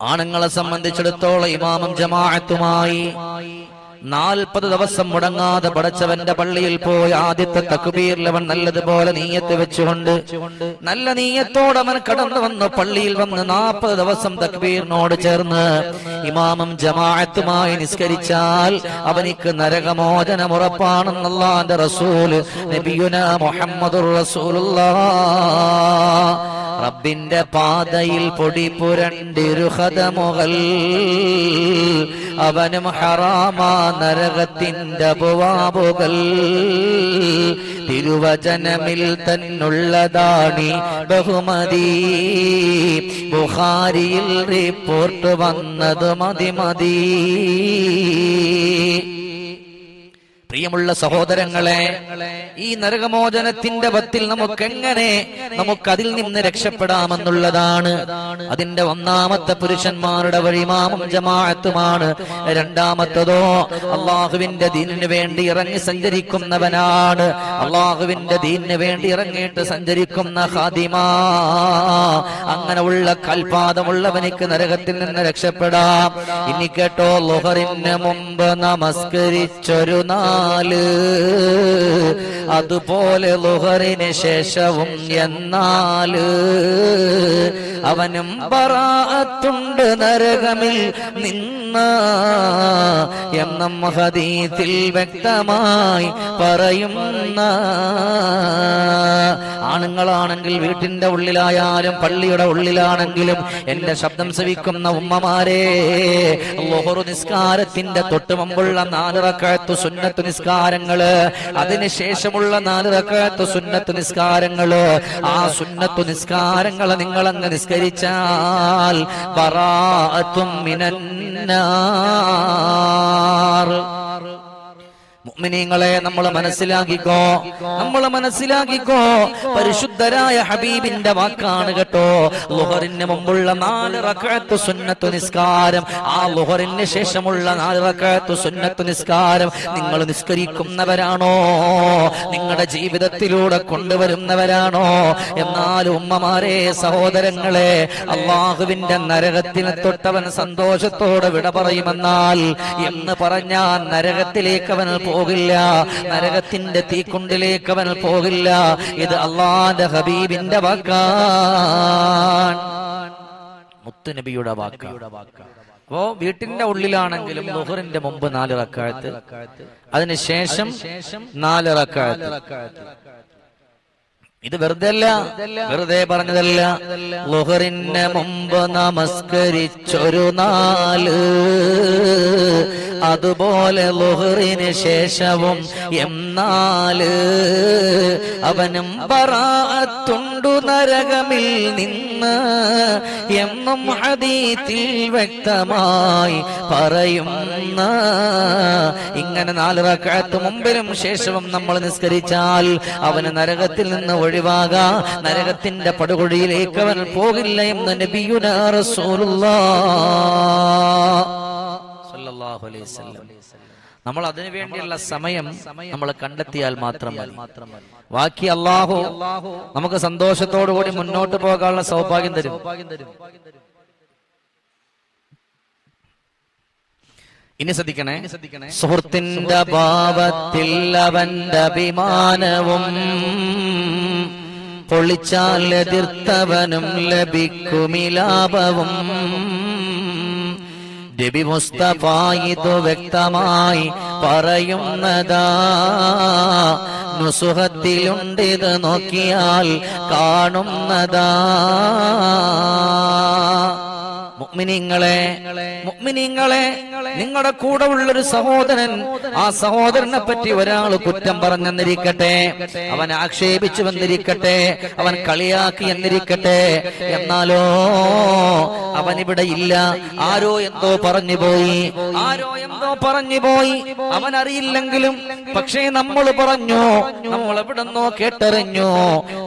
ആണുങ്ങളെ സംബന്ധിച്ചിടത്തോളം ഇമാമം ജമാഅത്തുമായി നാൽപ്പത് ദിവസം മുടങ്ങാതെ പടച്ചവന്റെ പള്ളിയിൽ പോയി ആദ്യത്തെ തക്ബീറിൽ നല്ലതുപോലെ നീയത്ത് വെച്ചുകൊണ്ട് നല്ല നീയത്തോടെ അവൻ കടന്നു വന്നു. പള്ളിയിൽ വന്ന് നാൽപ്പത് ദിവസം തക്ബീറിനോട് ചേർന്ന് ഇമാമും ജമാഅത്തുമായി നിസ്കരിച്ചാൽ അവനിക്ക് നരകമോചനം ഉറപ്പാണെന്നുള്ള റസൂൽ നബിയുന മുഹമ്മദുർ റസൂലുള്ളാഹ് റബ്ബിന്റെ പാതയിൽ പൊടി പുരണ്ടിരുഹതമുകൾ അവനും ഹറാമാ നരകത്തിന്റെ അപവാബുകൾ തിരുവചനമിൽ തന്നുള്ളതാണി ബഹുമതി. ബുഹാരിയിൽ റിപ്പോർട്ട് വന്നത് മതി മതി പ്രിയമുള്ള സഹോദരങ്ങളെ ഈ നരകമോചനത്തിന്റെ പത്തിൽ നമുക്ക് എങ്ങനെ നമുക്ക് അതിൽ നിന്ന് രക്ഷപ്പെടാമെന്നുള്ളതാണ്. അതിന്റെ ഒന്നാമത്തെ പുരുഷന്മാരുടെ വഴിമാമും ജമാഅത്തുമാണ്. രണ്ടാമത്തതോ അള്ളാഹുവിന്റെ ദീനിന് വേണ്ടി ഇറങ്ങി സഞ്ചരിക്കുന്നവനാണ്. അള്ളാഹുവിന്റെ ദീനിന് വേണ്ടി ഇറങ്ങിയിട്ട് സഞ്ചരിക്കുന്ന ഹാദിമാ അങ്ങനെ ഉള്ള കൽപാദമുള്ളവനിക്ക് നരകത്തിൽ നിന്ന് രക്ഷപ്പെടാം. ഇനി കേട്ടോ ലോഹറിന് മുമ്പ് നമസ്കരിച്ചൊരു നാല്. അതുപോലെ ലുഹറിന് ശേഷവും എന്നാൽ. അവനും പറാത്തുണ്ട് നരകമിൽ നിന്ന എന്നും ഹദീത്തിൽ വ്യക്തമായി പറയുന്ന ആണുങ്ങളാണെങ്കിൽ വീട്ടിന്റെ ഉള്ളിലായാലും പള്ളിയുടെ ഉള്ളിലാണെങ്കിലും എന്റെ ശബ്ദം ശ്രവിക്കുന്ന ഉമ്മമാരെ ലൊഹറു നിസ്കാരത്തിന്റെ തൊട്ട് മുമ്പുള്ള നാല് റക്കായത്ത് സുന്നത്ത് നിസ്കാരങ്ങൾ അതിനുശേഷമുള്ള നാല് റക്കായത്ത് സുന്നത്ത് നിസ്കാരങ്ങൾ ആ സുന്നത്ത് നിസ്കാരങ്ങളെ നിങ്ങളങ്ങ് നിസ്കരിച്ചാൽ ബറാഅത്തും മിനന്നാർ മുഅ്മിനീങ്ങളെ നമ്മൾ മനസ്സിലാക്കിക്കോ. നമ്മൾ മനസ്സിലാക്കിക്കോ. പരിശുദ്ധരായ ഹബീബിന്റെ വാക്കാണ് കേട്ടോ. ലുഹറിന് മുമ്പുള്ള നാല് റക്അത്ത് സുന്നത്തു നിസ്കാരം. ആ ലുഹറിന് ശേഷമുള്ള നാല് റക്അത്ത് സുന്നത്തു നിസ്കാരം നിങ്ങൾ നിസ്കരിക്കുന്നവരാണോ? നിങ്ങളുടെ ജീവിതത്തിലൂടെ കൊണ്ടുവരുന്നവരാണോ? എന്നാൽ ഉമ്മമാരെ സഹോദരങ്ങളെ അള്ളാഹുവിന്റെ നരകത്തിന് തൊട്ടവൻ സന്തോഷത്തോടെ വിട പറയുമെന്നാൽ എന്ന് പറഞ്ഞാൽ നരകത്തിലേക്ക് അവൻ പോകില്ല. നരകത്തിന്റെ തീക്കുണ്ടിലേക്ക് അവൻ പോകില്ല. ഇത് അള്ളാന്റെ ഹബീബിന്റെ വാക്കാൻ മുത്തുനബിയുടെ വാക്കാണ് അപ്പോ വീട്ടിന്റെ ഉള്ളിലാണെങ്കിലും ലുഹറിന്റെ മുമ്പ് നാല് റക്കാഴത്ത് അതിനുശേഷം നാല് റക്കാഴത്ത് ഇത് വെറുതെ അല്ല വെറുതെ പറഞ്ഞതല്ല. ലുഹറിന്റെ മുമ്പ് നമസ്കരിച്ചൊരു നാല്. അതുപോലെ ലുഹറിന് ശേഷവും എന്നാൽ അവനും പറാത്തുണ്ടു നരകമിൽ നിന്ന് എന്നും ഹദീത്തിൽ വ്യക്തമായി പറയുന്ന ഇങ്ങനെ നാല് റക്കാത്ത് മുമ്പിലും ശേഷവും നമ്മൾ നിസ്കരിച്ചാൽ അവന് നരകത്തിൽ നിന്ന് ഒഴിവാകാ. നരകത്തിന്റെ പടുകുഴിയിലേക്ക് അവൻ പോകില്ല എന്ന് നബിയുന റസൂലുള്ളാഹി അലൈഹി നമ്മൾ അതിനു വേണ്ടിയുള്ള സമയം നമ്മൾ കണ്ടെത്തിയാൽ മാത്രം മതി. ബാക്കി അള്ളാഹു നമുക്ക് സന്തോഷത്തോടു കൂടി മുന്നോട്ട് പോകാനുള്ള സൗഭാഗ്യം തരും. ഇനി ശ്രദ്ധിക്കണേ. സുഹൃത്തിന്റെ ഭാവത്തിൽ അവന്റെ അഭിമാനവും പൊളിച്ചാൽ എതിർത്തവനും ലഭിക്കുമിലാപവും നബി മുസ്തഫ ഇത് വ്യക്തമായി പറയുന്നതാ നുസുഹത്തിലുണ്ട് ഇത് നോക്കിയാൽ കാണുന്നതാ. മുഅ്മിനീങ്ങളെ മുഅ്മിനീങ്ങളെ നിങ്ങളുടെ കൂടെ ഉള്ളൊരു സഹോദരൻ ആ സഹോദരനെ പറ്റി ഒരാൾ കുറ്റം പറഞ്ഞെന്നിരിക്കട്ടെ അവൻ ആക്ഷേപിച്ചു വന്നിരിക്കട്ടെ അവൻ കളിയാക്കി എന്നിരിക്കട്ടെ എന്നാലോ അവൻ ഇവിടെ ഇല്ല. ആരോ എന്തോ പറഞ്ഞു പോയി. ആരോ എന്തോ പറഞ്ഞു പോയി. അവൻ അറിയില്ലെങ്കിലും പക്ഷേ നമ്മൾ പറഞ്ഞു നമ്മൾ എവിടെന്നോ കേട്ടറിഞ്ഞു.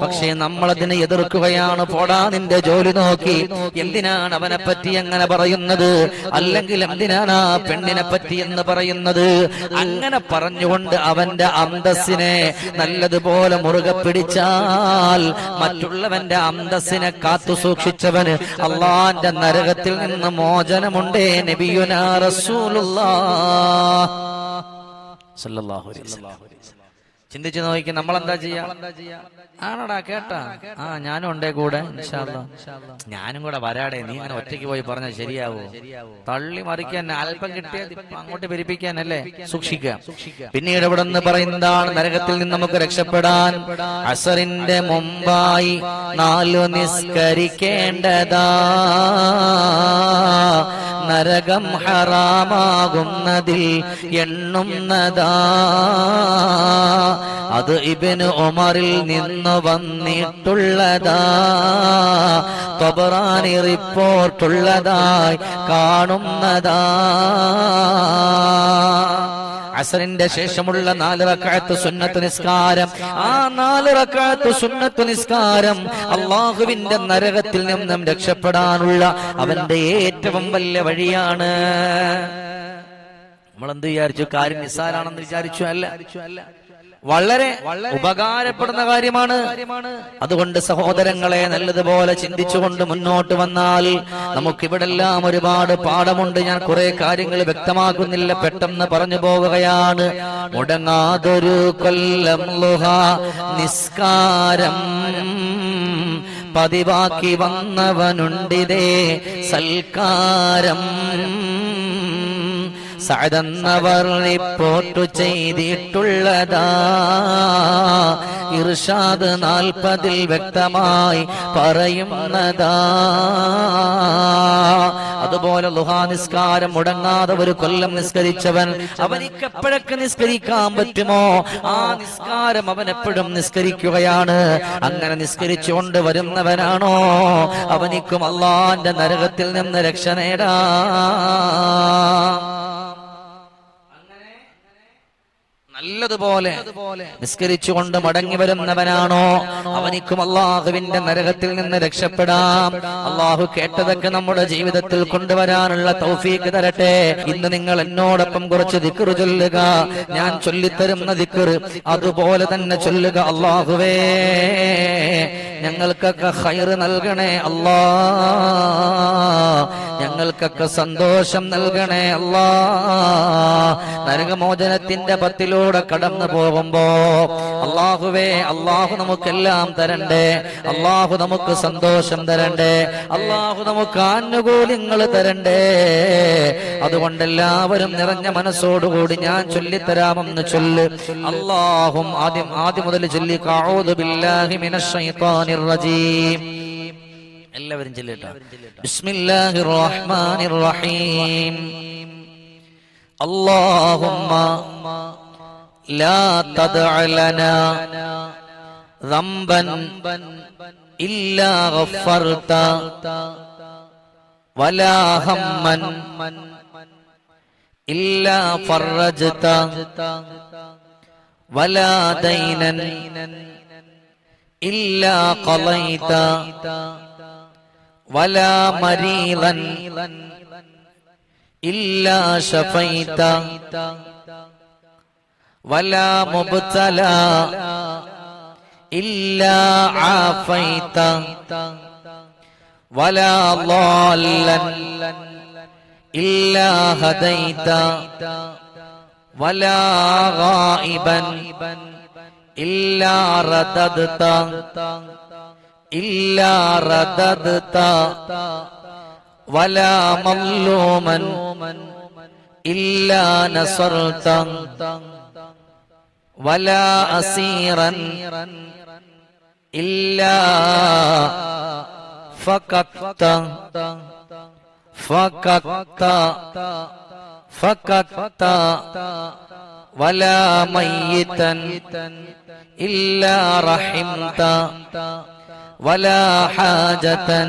പക്ഷേ നമ്മളതിനെ എതിർക്കുകയാണ്. പോടാ നിന്റെ ജോലി നോക്കി. എന്തിനാണ് അവനെ പറ്റി അങ്ങനെ പറയുന്നത്? അല്ലെങ്കിൽ എന്തിനാണ് ആ പെണ്ണിനെ പറ്റി എന്ന് പറയുന്നത്? അങ്ങനെ പറഞ്ഞുകൊണ്ട് അവന്റെ അന്തസ്സിനെ നല്ലതുപോലെ മുറുകെ പിടിച്ചാൽ മറ്റുള്ളവന്റെ അന്തസ്സിനെ കാത്തു സൂക്ഷിച്ചവന് അള്ളാന്റെ നരകത്തിൽ നിന്ന് മോചനമുണ്ടേ നബിയുനാ റസൂലുള്ള. സല്ലല്ലാഹു അലൈഹി വസല്ലം. ചിന്തിച്ചു നോക്കി നമ്മൾ എന്താ ചെയ്യാ? ആണടാ കേട്ടാ. ആ ഞാനും ഉണ്ടേ കൂടെ. ഞാനും കൂടെ വരാടേ നീ ഇങ്ങനെ ഒറ്റയ്ക്ക് പോയി പറഞ്ഞ ശരിയാവോ? തള്ളി മറിക്കാൻ അല്പം കിട്ടിയത് അങ്ങോട്ട് അങ്ങോട്ട് പെരിപ്പിക്കാനല്ലേ സൂക്ഷിക്കാം പിന്നീട് ഇവിടെ നിന്ന് പറയുന്നതാണ് നരകത്തിൽ നിന്ന് നമുക്ക് രക്ഷപ്പെടാൻ. അസറിന്റെ മുമ്പായി നാലു നിസ്കരിക്കേണ്ടതാ. നരകം ഹറാമാകുന്നതിൽ എണ്ണുന്നതാ. അത് ഇബിന് ഉമറിൽ നിന്ന് വന്നിട്ടുള്ളതാ. തൊബറാനി റിപ്പോർട്ടുള്ളതായി കാണുന്നതാ. അസറിന്റെ ശേഷമുള്ള നാല് റക്കാത്ത് സുന്നത്ത് നിസ്കാരം. ആ നാല് റക്കാത്ത് സുന്നത്ത് നിസ്കാരം അള്ളാഹുവിന്റെ നരകത്തിൽ നിന്നും രക്ഷപ്പെടാനുള്ള അവന്റെ ഏറ്റവും വലിയ വഴിയാണ്. നമ്മൾ എന്ത് വിചാരിച്ചു? കാര്യം നിസ്സാരാണെന്ന് വിചാരിച്ചു അല്ല. വളരെ ഉപകാരപ്പെടുന്ന കാര്യമാണ്. അതുകൊണ്ട് സഹോദരങ്ങളെ നല്ലതുപോലെ ചിന്തിച്ചുകൊണ്ട് മുന്നോട്ട് വന്നാൽ നമുക്കിവിടെല്ലാം ഒരുപാട് പാഠമുണ്ട്. ഞാൻ കുറെ കാര്യങ്ങൾ വ്യക്തമാക്കുന്നില്ല. പെട്ടെന്ന് പറഞ്ഞു പോവുകയാണ്. മുടങ്ങാതൊരു കൊല്ലം ലുഹ നിസ്കാരം പതിവാക്കി വന്നവനുണ്ടിതേ സൽക്കാരം. സഅദെന്നവർ റിപ്പോർട്ട് ചെയ്തിട്ടുള്ളതാ. ഇർഷാദ് നാൽപ്പതിൽ വ്യക്തമായി പറയുന്നതാ. അതുപോലെ ലുഹാ നിസ്കാരം മുടങ്ങാതെ ഒരു കൊല്ലം നിസ്കരിച്ചവൻ അവനിക്ക് എപ്പോഴൊക്കെ നിസ്കരിക്കാൻ പറ്റുമോ? ആ നിസ്കാരം അവൻ എപ്പോഴും നിസ്കരിക്കുകയാണ്. അങ്ങനെ നിസ്കരിച്ചുകൊണ്ട് വരുന്നവനാണോ? അവനിക്കും അള്ളാന്റെ നരകത്തിൽ നിന്ന് രക്ഷ നേടാ. നല്ലതുപോലെ നിസ്കരിച്ചുകൊണ്ട് മടങ്ങി വരുന്നവനാണോ അവനിക്കും അള്ളാഹുവിന്റെ നരകത്തിൽ നിന്ന് രക്ഷപ്പെടാം. അള്ളാഹു കേട്ടതൊക്കെ നമ്മുടെ ജീവിതത്തിൽ കൊണ്ടുവരാനുള്ള തൗഫീക്ക് തരട്ടെ. ഇന്ന് നിങ്ങൾ എന്നോടൊപ്പം കുറച്ച് ദിക്കറ് ചൊല്ലുക. ഞാൻ ചൊല്ലിത്തരുന്ന ദിക്കറ് അതുപോലെ തന്നെ ചൊല്ലുക അള്ളാഹുവേ. ഞങ്ങൾക്കൊക്കെ ഹൈർ നൽകണേ അല്ലാ. ഞങ്ങൾക്കൊക്കെ സന്തോഷം നൽകണേ അല്ലാ. നരകമോചനത്തിന്റെ പത്തിലൂടെ കടന്നു പോകുമ്പോ അള്ളാഹുവേ അള്ളാഹു നമുക്കെല്ലാം തരണ്ടേ അള്ളാഹു നമുക്ക് സന്തോഷം തരണ്ടേ അള്ളാഹു നമുക്ക് ആനുകൂല്യങ്ങൾ തരണ്ടേ അതുകൊണ്ട് എല്ലാവരും നിറഞ്ഞ മനസ്സോടുകൂടി ഞാൻ ചൊല്ലിത്തരാമെന്ന് ചൊല്ല് അള്ളാഹും ആദ്യം ആദ്യം മുതൽ ചൊല്ലി കഊദു ബില്ലാഹി മിനശ് ശൈത്താനിർ റജീം എല്ലാവരും ചൊല്ലിട്ടോ ബിസ്മില്ലാഹിർ റഹ്മാനിർ റഹീം اللهم لا تدع لنا ذنبا إلا غفرت ولا هما إلا فرجت ولا دينا إلا قضيت ولا مريضا إلا شفيت ولا مبتلى إلا عافيت. ولا ضالا إلا هديت. ولا غائبا إلا رددت. إلا رددت. ولا مظلوما إلا نصرت. ولا أسيرا إلا فككت فككت فككت ولا ميتا إلا رحمت ولا حاجة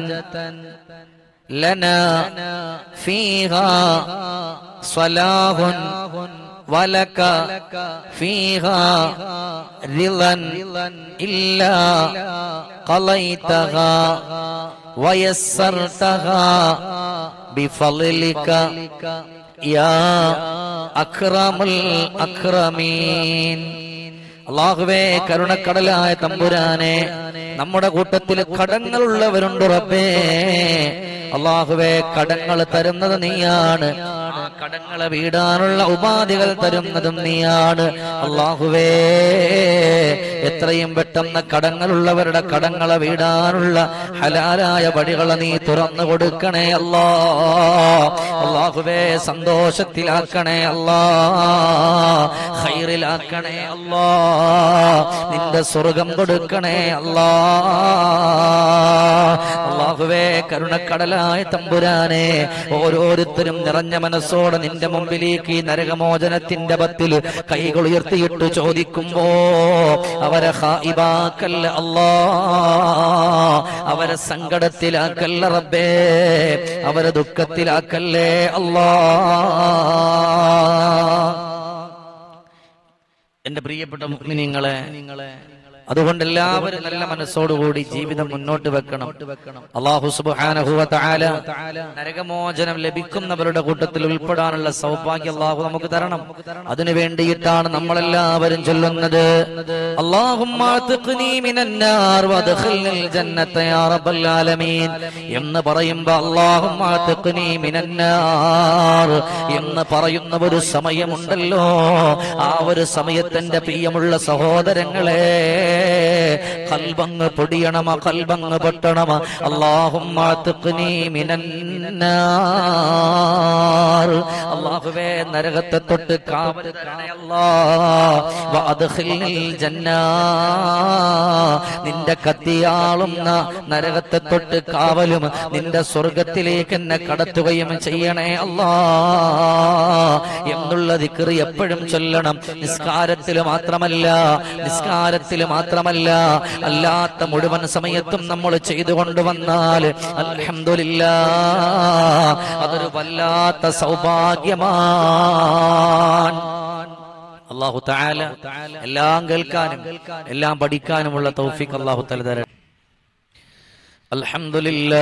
لنا فيها صلاح ولك فيها رضا إلا قضيتها ويسرتها بفضلك يا أكرم الأكرمين. അള്ളാഹുവേ കരുണക്കടലായ തമ്പുരാനെ നമ്മുടെ കൂട്ടത്തിൽ കടങ്ങളുള്ളവരുണ്ട് റബ്ബേ. അള്ളാഹുവേ കടങ്ങൾ തരുന്നത് നീയാണ്. കടങ്ങളെ വീടാനുള്ള ഉപാധികൾ തരുന്നതും നീയാണ്. അള്ളാഹുവേ എത്രയും പെട്ടെന്ന് കടങ്ങളുള്ളവരുടെ കടങ്ങളെ വീടാനുള്ള ഹലാലായ വഴികളെ നീ തുറന്നു കൊടുക്കണേ അല്ലാ. അള്ളാഹുവേ സന്തോഷത്തിലാക്കണേ അല്ലാ. ഹൈറിലാക്കണേ അല്ലാ. നിന്റെ സ്വർഗം കൊടുക്കണേ അല്ലാ. അള്ളാഹുവേ കരുണക്കടലായ തമ്പുരാനെ ഓരോരുത്തരും നിറഞ്ഞ മനസ്സോടെ നിന്റെ മുമ്പിലേക്ക് ഈ നരകമോചനത്തിന്റെ പത്തിൽ കൈകൾ ഉയർത്തിയിട്ട് ചോദിക്കുമ്പോ അവരെ ഹായിബാക്കല്ല അല്ലാ. അവരെ സങ്കടത്തിലാക്കല്ല റബ്ബേ അവരെ ദുഃഖത്തിലാക്കല്ലേ അല്ലാ. എന്റെ പ്രിയപ്പെട്ട മുഗ്മിനിങ്ങളെ അതുകൊണ്ട് എല്ലാവരും നല്ല മനസ്സോടുകൂടി ജീവിതം മുന്നോട്ട് വെക്കണം. അള്ളാഹു സുബ്ഹാനഹു വ നരകമോചനം ലഭിക്കുന്നവരുടെ കൂട്ടത്തിൽ ഉൾപ്പെടാനുള്ള സൗഭാഗ്യം അള്ളാഹു നമുക്ക് തരണം. അതിനു വേണ്ടിയിട്ടാണ് നമ്മളെല്ലാവരും ചൊല്ലുന്നത്. എന്ന് മിനന്നാർ എന്ന് പറയുന്ന ഒരു സമയമുണ്ടല്ലോ. ആ ഒരു സമയത്തിന്റെ പ്രിയമുള്ള സഹോദരങ്ങളെ കൽബങ്ങ് പൊടിയണമ കൽബങ്ങ് പൊട്ടണമ. അള്ളാഹുമ്മ അള്ളാഹുവേ നരകത്തെ തൊട്ട് നിന്റെ കത്തിയാളുന്ന നരകത്തെ തൊട്ട് കാവലും നിന്റെ സ്വർഗത്തിലേക്ക് എന്നെ കടത്തുകയും ചെയ്യണേ അല്ലാ എന്നുള്ള ദിക്കറി എപ്പോഴും ചൊല്ലണം. നിസ്കാരത്തിൽ മാത്രമല്ല നിസ്കാരത്തിൽ മാത്രമല്ല അല്ലാത്ത മുഴുവൻ സമയത്തും നമ്മൾ ചെയ്തു കൊണ്ടുവന്നാൽ അൽഹംദുലില്ലാ. അതൊരു വല്ലാത്ത സൗഭാഗ്യമാണ്. അള്ളാഹു താല എല്ലാം കേൾക്കാനും എല്ലാം പഠിക്കാനുമുള്ള തൗഫിക് അള്ളാഹു തല തരാൻ അലഹമില്ല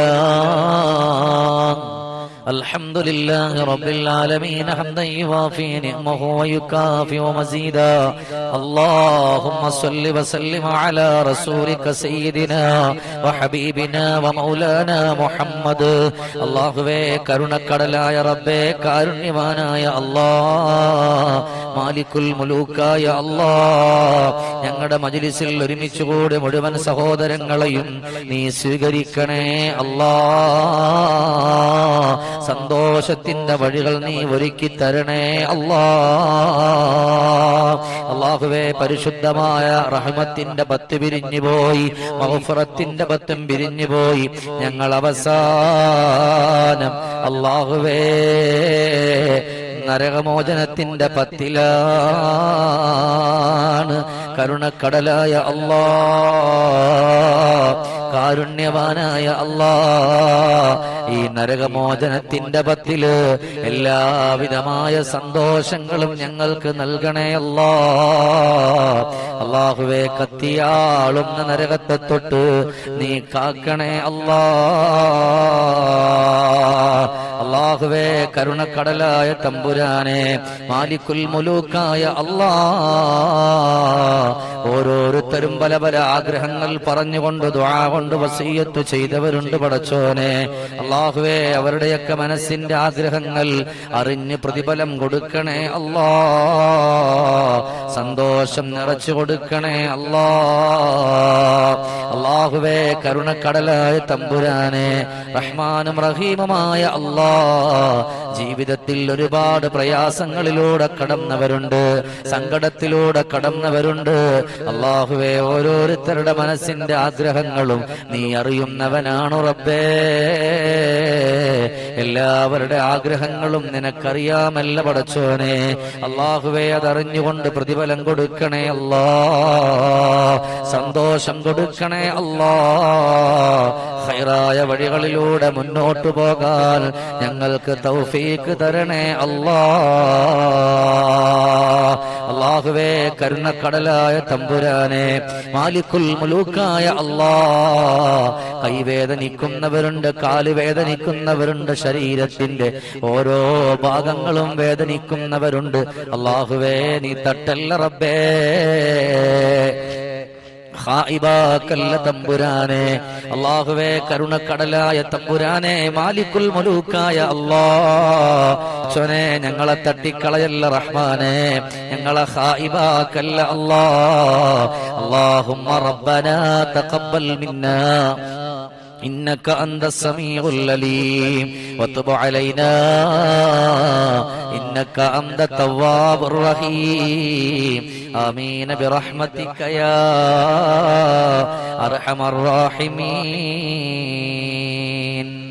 الحمد لله رب العالمين حمدا يوافي نعمه ويكافئ مزيدا اللهم صل وسلم على رسولك سيدنا وحبيبنا ومولانا محمد അള്ളാഹുവേ കരുണക്കടലായ റബ്ബേ കാരുണ്യവാനായ അല്ലാ മാലിക്കുൽ മുലൂക്കായ അള്ളാ ഞങ്ങളുടെ മജിലിസിൽ ഒരുമിച്ചുകൂടി മുഴുവൻ സഹോദരങ്ങളെയും നീ സ്വീകരിക്കണേ അല്ലാ സന്തോഷത്തിന്റെ വഴികൾ നീ ഒരുക്കി തരണേ അല്ലാ അള്ളാഹുവേ പരിശുദ്ധമായ റഹ്മത്തിന്റെ പത്ത് പിരിഞ്ഞു പോയി മഹഫറത്തിന്റെ പത്തും പിരിഞ്ഞു പോയി. ഞങ്ങൾ അവസാനം അള്ളാഹുവേ നരകമോചനത്തിന്റെ പത്തിലാണ്. കരുണക്കടലായ അള്ളാ കാരുണ്യവാനായ അല്ലാ ഈ നരകമോചനത്തിന്റെ പത്തിൽ എല്ലാവിധമായ സന്തോഷങ്ങളും ഞങ്ങൾക്ക് നൽകണേ അല്ലാ. അള്ളാഹുവെ കത്തിയാളുന്ന നരകത്തെ തൊട്ട് നീ കാക്കണേ അല്ലാ. അള്ളാഹുവേ കരുണക്കടലായ തമ്പുരാനെ മാലിക്കുൽ മുലൂക്കായ അല്ലാ. ഓരോരുത്തരും പല പല ആഗ്രഹങ്ങൾ പറഞ്ഞുകൊണ്ട് ദ്വാ കൊണ്ട് വസീയത്ത് ചെയ്തവരുണ്ട് പടച്ചോനെ. അള്ളാഹുവേ അവരുടെയൊക്കെ മനസ്സിന്റെ ആഗ്രഹങ്ങൾ അറിഞ്ഞ് പ്രതിഫലം കൊടുക്കണേ അല്ലാ. സന്തോഷം നിറച്ചു കൊടുക്കണേ അല്ലാ. അള്ളാഹുവേ കരുണക്കടലായ തമ്പുരാനെ റഹ്മാനും റഹീമുമായ അല്ലാ. ജീവിതത്തിൽ ഒരുപാട് പ്രയാസങ്ങളിലൂടെ കടന്നവരുണ്ട് സങ്കടത്തിലൂടെ കടന്നവരുണ്ട്. അള്ളാഹുവെ ഓരോരുത്തരുടെ മനസ്സിന്റെ ആഗ്രഹങ്ങളും നീ അറിയുന്നവനാണു റബ്ബേ. എല്ലാവരുടെ ആഗ്രഹങ്ങളും നിനക്കറിയാമല്ല പടച്ചോനെ. അള്ളാഹുവെ അതറിഞ്ഞുകൊണ്ട് പ്രതിഫലം കൊടുക്കണേ അല്ലാ. സന്തോഷം കൊടുക്കണേ അല്ലാ. ഹൈറായ വഴികളിലൂടെ മുന്നോട്ടു പോകാൻ ഞങ്ങൾക്ക് തൗഫീക്ക് തരണേ അല്ലാ. അള്ളാഹുവേ കരുണക്കടലായ തമ്പുരാനെ മാലിക്കുൽ മുലൂക്കായ അല്ലാ. കൈവേദനിക്കുന്നവരുണ്ട് കാൽ വേദനിക്കുന്നവരുണ്ട് ശരീരത്തിന്റെ ഓരോ ഭാഗങ്ങളും വേദനിക്കുന്നവരുണ്ട്. അള്ളാഹുവേ നീ തട്ടല്ല റബ്ബേ. ഹായിബാക്കല്ല തമ്പുരാനെ. അള്ളാഹുവേ കരുണക്കടലായ തമ്പുരാനെ മാലിക്കുൽ മുലൂക്കായ ചോനെ ഞങ്ങളെ തട്ടിക്കളയല്ല റഹ്മാനെ. ഞങ്ങളെ ഹായിബാക്കല്ല അള്ളാഹുമ്മ റബ്ബന തഖബ്ബൽ മിന്നാ. إنك أنت السميع العليم وتب علينا إنك أنت التواب الرحيم آمين برحمتك يا أرحم الراحمين